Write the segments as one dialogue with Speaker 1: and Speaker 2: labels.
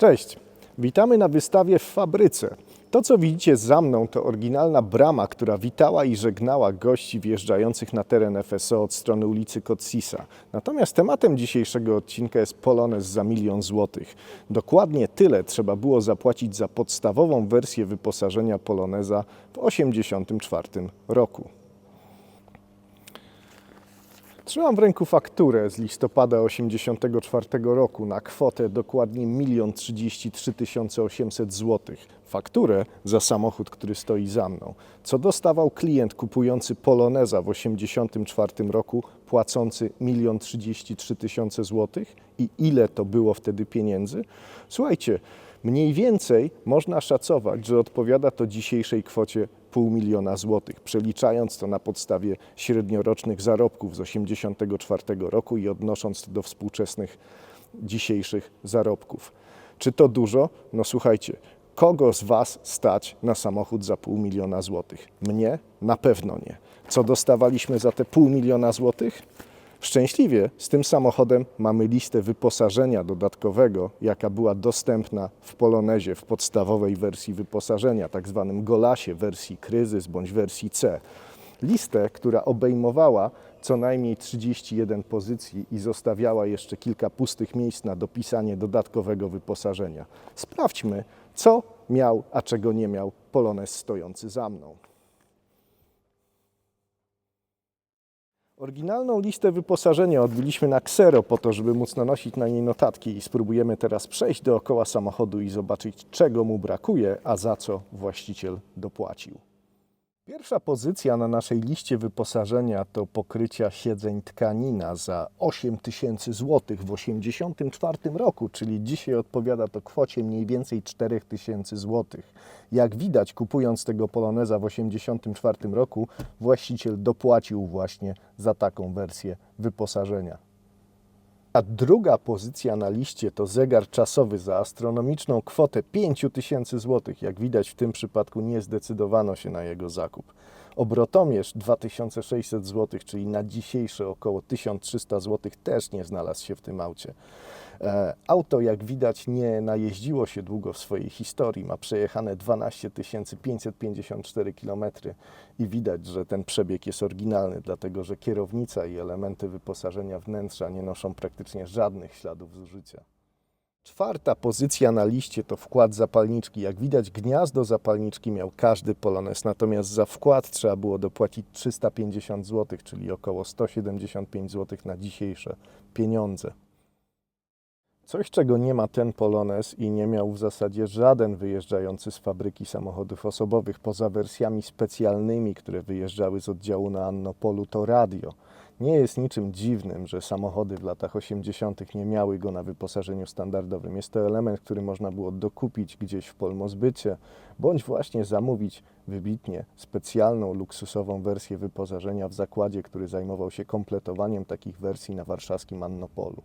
Speaker 1: Cześć, witamy na wystawie w fabryce. To, co widzicie za mną, to oryginalna brama, która witała i żegnała gości wjeżdżających na teren FSO od strony ulicy Kotsisa. Natomiast tematem dzisiejszego odcinka jest Polones za milion złotych. Dokładnie tyle trzeba było zapłacić za podstawową wersję wyposażenia Poloneza w 1984 roku. Trzymam w ręku fakturę z listopada 1984 roku na kwotę dokładnie 1 033 800 zł. Fakturę za samochód, który stoi za mną. Co dostawał klient kupujący Poloneza w 1984 roku, płacący 1 033 000 zł i ile to było wtedy pieniędzy? Słuchajcie, Mniej więcej można szacować, że odpowiada to dzisiejszej kwocie pół miliona złotych, przeliczając to na podstawie średniorocznych zarobków z 1984 roku i odnosząc to do współczesnych dzisiejszych zarobków. Czy to dużo? No słuchajcie, kogo z Was stać na samochód za pół miliona złotych? Mnie? Na pewno nie. Co dostawaliśmy za te pół miliona złotych? Szczęśliwie z tym samochodem mamy listę wyposażenia dodatkowego, jaka była dostępna w Polonezie w podstawowej wersji wyposażenia, tak zwanym Golasie wersji kryzys bądź wersji C. Listę, która obejmowała co najmniej 31 pozycji i zostawiała jeszcze kilka pustych miejsc na dopisanie dodatkowego wyposażenia. Sprawdźmy, co miał, a czego nie miał Polonez stojący za mną. Oryginalną listę wyposażenia odbiliśmy na ksero po to, żeby móc nanosić na niej notatki i spróbujemy teraz przejść dookoła samochodu i zobaczyć, czego mu brakuje, a za co właściciel dopłacił. Pierwsza pozycja na naszej liście wyposażenia to pokrycia siedzeń tkanina za 8 tysięcy złotych w 1984 roku, czyli dzisiaj odpowiada to kwocie mniej więcej 4 tysięcy złotych. Jak widać, kupując tego Poloneza w 1984 roku, właściciel dopłacił właśnie za taką wersję wyposażenia. A druga pozycja na liście to zegar czasowy za astronomiczną kwotę 5000 zł. Jak widać w tym przypadku nie zdecydowano się na jego zakup. Obrotomierz 2600 zł, czyli na dzisiejsze około 1300 zł też nie znalazł się w tym aucie. E, Auto, jak widać, nie najeździło się długo w swojej historii. Ma przejechane 12 554 km i widać, że ten przebieg jest oryginalny, dlatego że kierownica i elementy wyposażenia wnętrza nie noszą praktycznie żadnych śladów zużycia. Czwarta pozycja na liście to wkład zapalniczki. Jak widać, gniazdo zapalniczki miał każdy Polones, natomiast za wkład trzeba było dopłacić 350 zł, czyli około 175 zł na dzisiejsze pieniądze. Coś, czego nie ma ten Polones i nie miał w zasadzie żaden wyjeżdżający z fabryki samochodów osobowych, poza wersjami specjalnymi, które wyjeżdżały z oddziału na Annopolu, to radio. Nie jest niczym dziwnym, że samochody w latach 80. nie miały go na wyposażeniu standardowym. Jest to element, który można było dokupić gdzieś w polmozbycie, bądź właśnie zamówić wybitnie specjalną, luksusową wersję wyposażenia w zakładzie, który zajmował się kompletowaniem takich wersji na warszawskim Annopolu.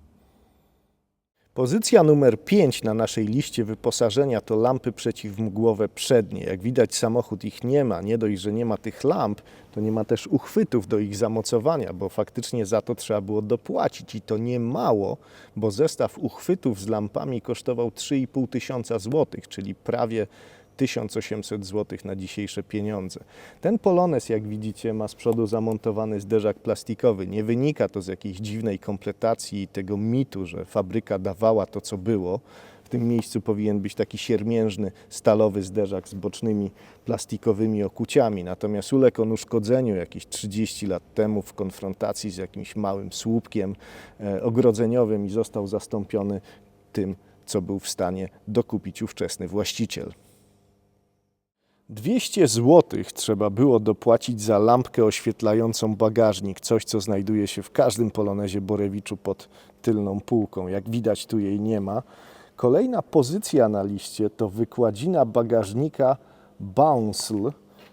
Speaker 1: Pozycja numer 5 na naszej liście wyposażenia to lampy przeciwmgłowe przednie. Jak widać, samochód ich nie ma. Nie dość, że nie ma tych lamp, to nie ma też uchwytów do ich zamocowania, bo faktycznie za to trzeba było dopłacić i to nie mało, bo zestaw uchwytów z lampami kosztował 3,5 tysiąca złotych, czyli prawie 1800 zł na dzisiejsze pieniądze. Ten Polones, jak widzicie, ma z przodu zamontowany zderzak plastikowy. Nie wynika to z jakiejś dziwnej kompletacji tego mitu, że fabryka dawała to, co było. W tym miejscu powinien być taki siermiężny, stalowy zderzak z bocznymi plastikowymi okuciami. Natomiast uległ on uszkodzeniu jakieś 30 lat temu w konfrontacji z jakimś małym słupkiem e, ogrodzeniowym i został zastąpiony tym, co był w stanie dokupić ówczesny właściciel. 200 zł trzeba było dopłacić za lampkę oświetlającą bagażnik, coś co znajduje się w każdym Polonezie Borewiczu pod tylną półką. Jak widać tu jej nie ma. Kolejna pozycja na liście to wykładzina bagażnika Bouncel,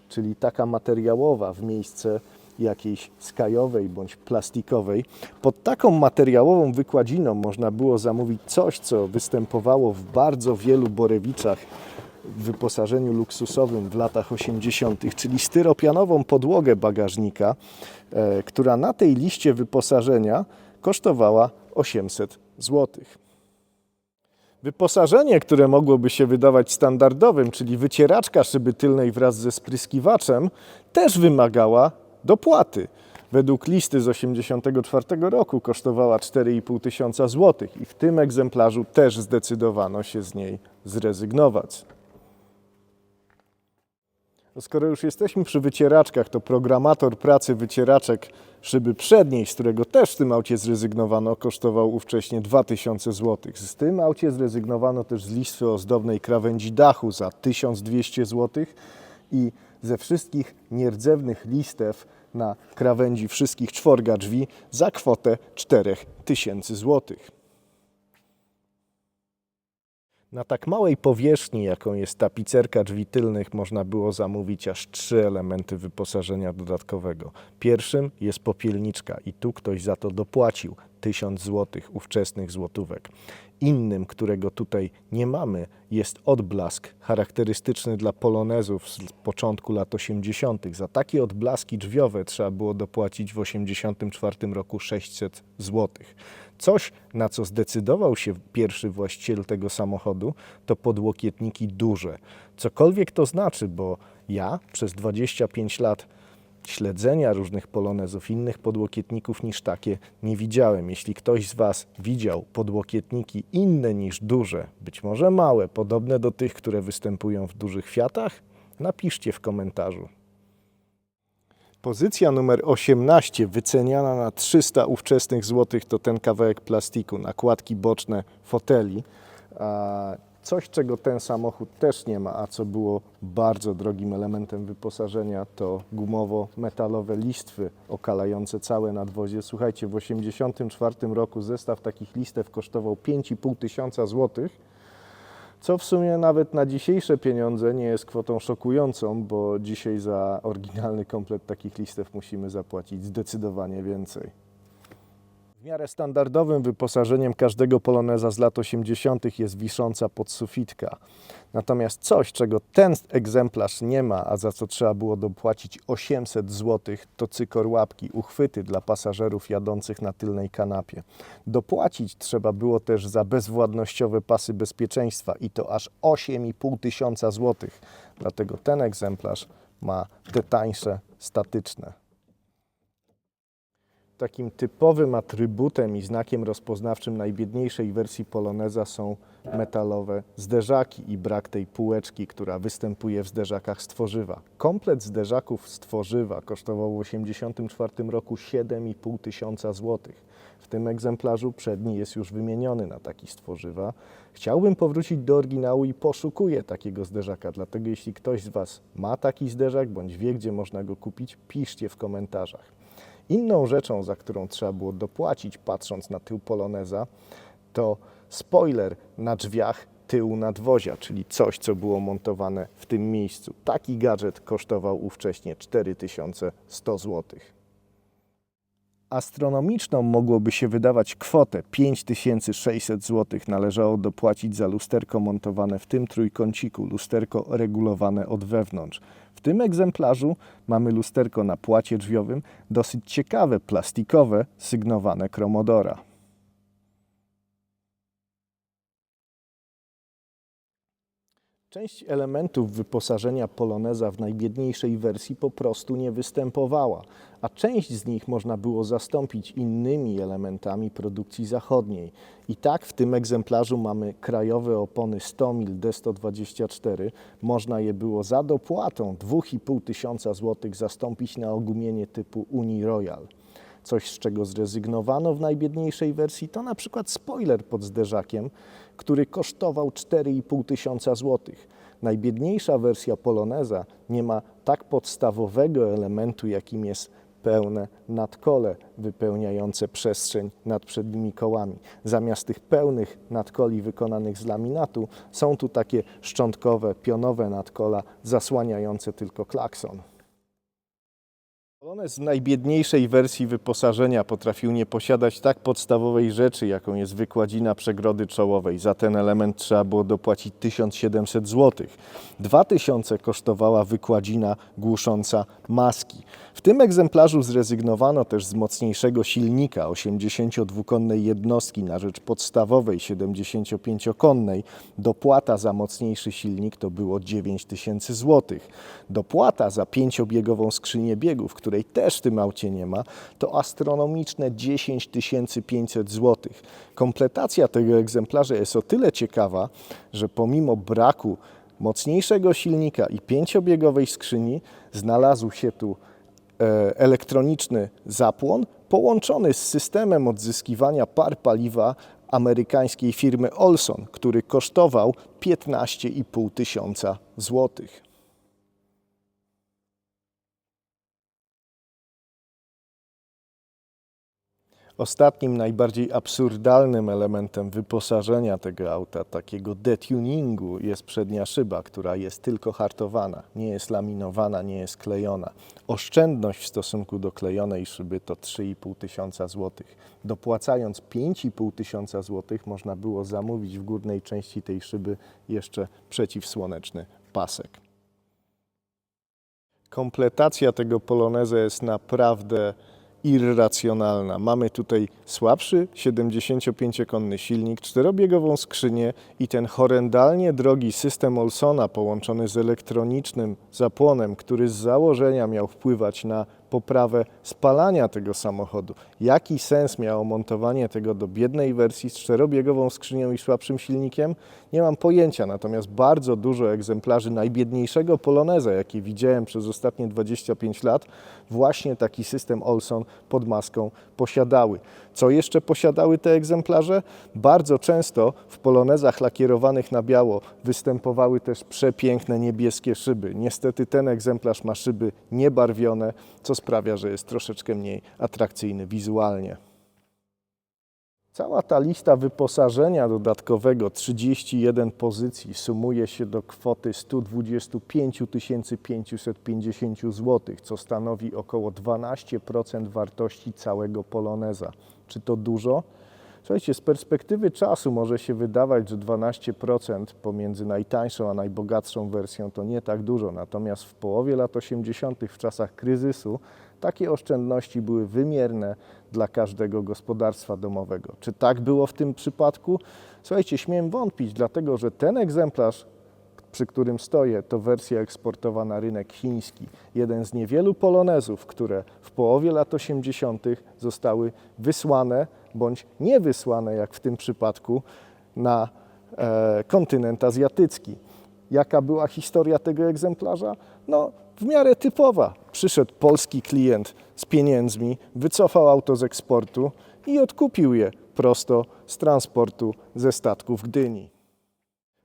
Speaker 1: czyli taka materiałowa w miejsce jakiejś skajowej bądź plastikowej. Pod taką materiałową wykładziną można było zamówić coś, co występowało w bardzo wielu Borewiczach w wyposażeniu luksusowym w latach 80., czyli styropianową podłogę bagażnika, e, która na tej liście wyposażenia kosztowała 800 zł. Wyposażenie, które mogłoby się wydawać standardowym, czyli wycieraczka szyby tylnej wraz ze spryskiwaczem, też wymagała dopłaty. Według listy z 1984 roku kosztowała 4,5 tysiąca złotych i w tym egzemplarzu też zdecydowano się z niej zrezygnować. No Skoro już jesteśmy przy wycieraczkach, to programator pracy wycieraczek szyby przedniej, z którego też w tym aucie zrezygnowano, kosztował ówcześnie 2000 zł. Z tym aucie zrezygnowano też z listwy ozdobnej krawędzi dachu za 1200 zł i ze wszystkich nierdzewnych listew na krawędzi wszystkich czworga drzwi za kwotę 4000 złotych. Na tak małej powierzchni, jaką jest tapicerka drzwi tylnych, można było zamówić aż trzy elementy wyposażenia dodatkowego. Pierwszym jest popielniczka i tu ktoś za to dopłacił 1000 zł ówczesnych złotówek. Innym, którego tutaj nie mamy, jest odblask charakterystyczny dla polonezów z początku lat 80. Za takie odblaski drzwiowe trzeba było dopłacić w 1984 roku 600 zł. Coś, na co zdecydował się pierwszy właściciel tego samochodu, to podłokietniki duże. Cokolwiek to znaczy, bo ja przez 25 lat śledzenia różnych polonezów, innych podłokietników niż takie nie widziałem. Jeśli ktoś z Was widział podłokietniki inne niż duże, być może małe, podobne do tych, które występują w dużych Fiatach, napiszcie w komentarzu. Pozycja numer 18, wyceniana na 300 ówczesnych złotych, to ten kawałek plastiku, nakładki boczne foteli. Coś, czego ten samochód też nie ma, a co było bardzo drogim elementem wyposażenia, to gumowo-metalowe listwy okalające całe nadwozie. Słuchajcie, w 1984 roku zestaw takich listew kosztował 5,5 tysiąca złotych, co w sumie nawet na dzisiejsze pieniądze nie jest kwotą szokującą, bo dzisiaj za oryginalny komplet takich listew musimy zapłacić zdecydowanie więcej. W miarę standardowym wyposażeniem każdego poloneza z lat 80. jest wisząca podsufitka. Natomiast coś, czego ten egzemplarz nie ma, a za co trzeba było dopłacić 800 zł, to cykor łapki, uchwyty dla pasażerów jadących na tylnej kanapie. Dopłacić trzeba było też za bezwładnościowe pasy bezpieczeństwa i to aż 8,5 tysiąca złotych. Dlatego ten egzemplarz ma te tańsze statyczne. Takim typowym atrybutem i znakiem rozpoznawczym najbiedniejszej wersji Poloneza są metalowe zderzaki i brak tej półeczki, która występuje w zderzakach z tworzywa. Komplet zderzaków z tworzywa kosztował w 1984 roku 7,5 tysiąca złotych. W tym egzemplarzu przedni jest już wymieniony na taki z tworzywa. Chciałbym powrócić do oryginału i poszukuję takiego zderzaka, dlatego jeśli ktoś z Was ma taki zderzak bądź wie, gdzie można go kupić, piszcie w komentarzach. Inną rzeczą, za którą trzeba było dopłacić, patrząc na tył Poloneza, to spoiler na drzwiach tyłu nadwozia, czyli coś, co było montowane w tym miejscu. Taki gadżet kosztował ówcześnie 4100 zł. Astronomiczną mogłoby się wydawać kwotę 5600 zł należało dopłacić za lusterko montowane w tym trójkąciku, lusterko regulowane od wewnątrz. W tym egzemplarzu mamy lusterko na płacie drzwiowym, dosyć ciekawe, plastikowe, sygnowane Chromodora. Część elementów wyposażenia Poloneza w najbiedniejszej wersji po prostu nie występowała, a część z nich można było zastąpić innymi elementami produkcji zachodniej. I tak w tym egzemplarzu mamy krajowe opony 100 mil D124. Można je było za dopłatą 2,5 tysiąca złotych zastąpić na ogumienie typu Uni Royal. Coś, z czego zrezygnowano w najbiedniejszej wersji, to na przykład spoiler pod zderzakiem, który kosztował 4,5 tysiąca złotych. Najbiedniejsza wersja Poloneza nie ma tak podstawowego elementu, jakim jest pełne nadkole wypełniające przestrzeń nad przednimi kołami. Zamiast tych pełnych nadkoli wykonanych z laminatu są tu takie szczątkowe, pionowe nadkola zasłaniające tylko klakson. Polonez w najbiedniejszej wersji wyposażenia potrafił nie posiadać tak podstawowej rzeczy, jaką jest wykładzina przegrody czołowej. Za ten element trzeba było dopłacić 1700 zł. 2000 kosztowała wykładzina głusząca maski. W tym egzemplarzu zrezygnowano też z mocniejszego silnika 82-konnej jednostki na rzecz podstawowej 75-konnej. Dopłata za mocniejszy silnik to było 9000 zł. Dopłata za pięciobiegową skrzynię biegów, której też w tym aucie nie ma, to astronomiczne 10 500 zł. Kompletacja tego egzemplarza jest o tyle ciekawa, że pomimo braku mocniejszego silnika i pięciobiegowej skrzyni znalazł się tu e, elektroniczny zapłon połączony z systemem odzyskiwania par paliwa amerykańskiej firmy Olson, który kosztował 15,5 tysiąca złotych. Ostatnim, najbardziej absurdalnym elementem wyposażenia tego auta, takiego detuningu, jest przednia szyba, która jest tylko hartowana, nie jest laminowana, nie jest klejona. Oszczędność w stosunku do klejonej szyby to 3,5 tysiąca złotych. Dopłacając 5,5 tysiąca złotych można było zamówić w górnej części tej szyby jeszcze przeciwsłoneczny pasek. Kompletacja tego poloneza jest naprawdę irracjonalna. Mamy tutaj słabszy 75-konny silnik, czterobiegową skrzynię i ten horrendalnie drogi system Olsona połączony z elektronicznym zapłonem, który z założenia miał wpływać na poprawę spalania tego samochodu. Jaki sens miało montowanie tego do biednej wersji z czterobiegową skrzynią i słabszym silnikiem? Nie mam pojęcia, natomiast bardzo dużo egzemplarzy najbiedniejszego Poloneza, jaki widziałem przez ostatnie 25 lat, właśnie taki system Olson pod maską posiadały. Co jeszcze posiadały te egzemplarze? Bardzo często w Polonezach lakierowanych na biało występowały też przepiękne niebieskie szyby. Niestety ten egzemplarz ma szyby niebarwione, co sprawia, że jest troszeczkę mniej atrakcyjny wizualnie. Cała ta lista wyposażenia dodatkowego 31 pozycji sumuje się do kwoty 125 550 zł, co stanowi około 12% wartości całego Poloneza. Czy to dużo? Słuchajcie, z perspektywy czasu może się wydawać, że 12% pomiędzy najtańszą a najbogatszą wersją to nie tak dużo, natomiast w połowie lat 80., w czasach kryzysu, takie oszczędności były wymierne dla każdego gospodarstwa domowego. Czy tak było w tym przypadku? Słuchajcie, śmiem wątpić, dlatego że ten egzemplarz przy którym stoję, to wersja eksportowa na rynek chiński. Jeden z niewielu polonezów, które w połowie lat 80. zostały wysłane bądź nie wysłane, jak w tym przypadku, na e, kontynent azjatycki. Jaka była historia tego egzemplarza? No, w miarę typowa. Przyszedł polski klient z pieniędzmi, wycofał auto z eksportu i odkupił je prosto z transportu ze statków Gdyni.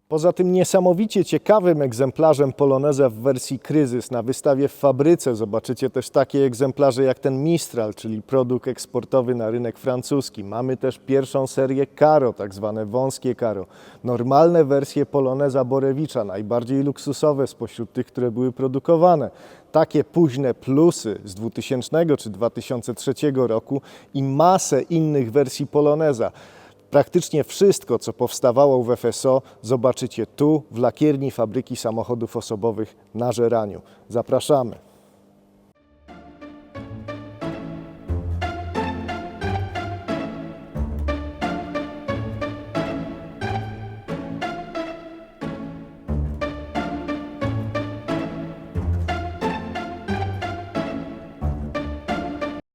Speaker 1: Poza tym niesamowicie ciekawym egzemplarzem Poloneza w wersji kryzys na wystawie w fabryce zobaczycie też takie egzemplarze jak ten Mistral, czyli produkt eksportowy na rynek francuski. Mamy też pierwszą serię Caro, tak zwane wąskie Caro. Normalne wersje Poloneza Borewicza, najbardziej luksusowe spośród tych, które były produkowane. Takie późne plusy z 2000 czy 2003 roku i masę innych wersji Poloneza. Praktycznie wszystko, co powstawało w FSO, zobaczycie tu, w lakierni fabryki samochodów osobowych na Żeraniu. Zapraszamy.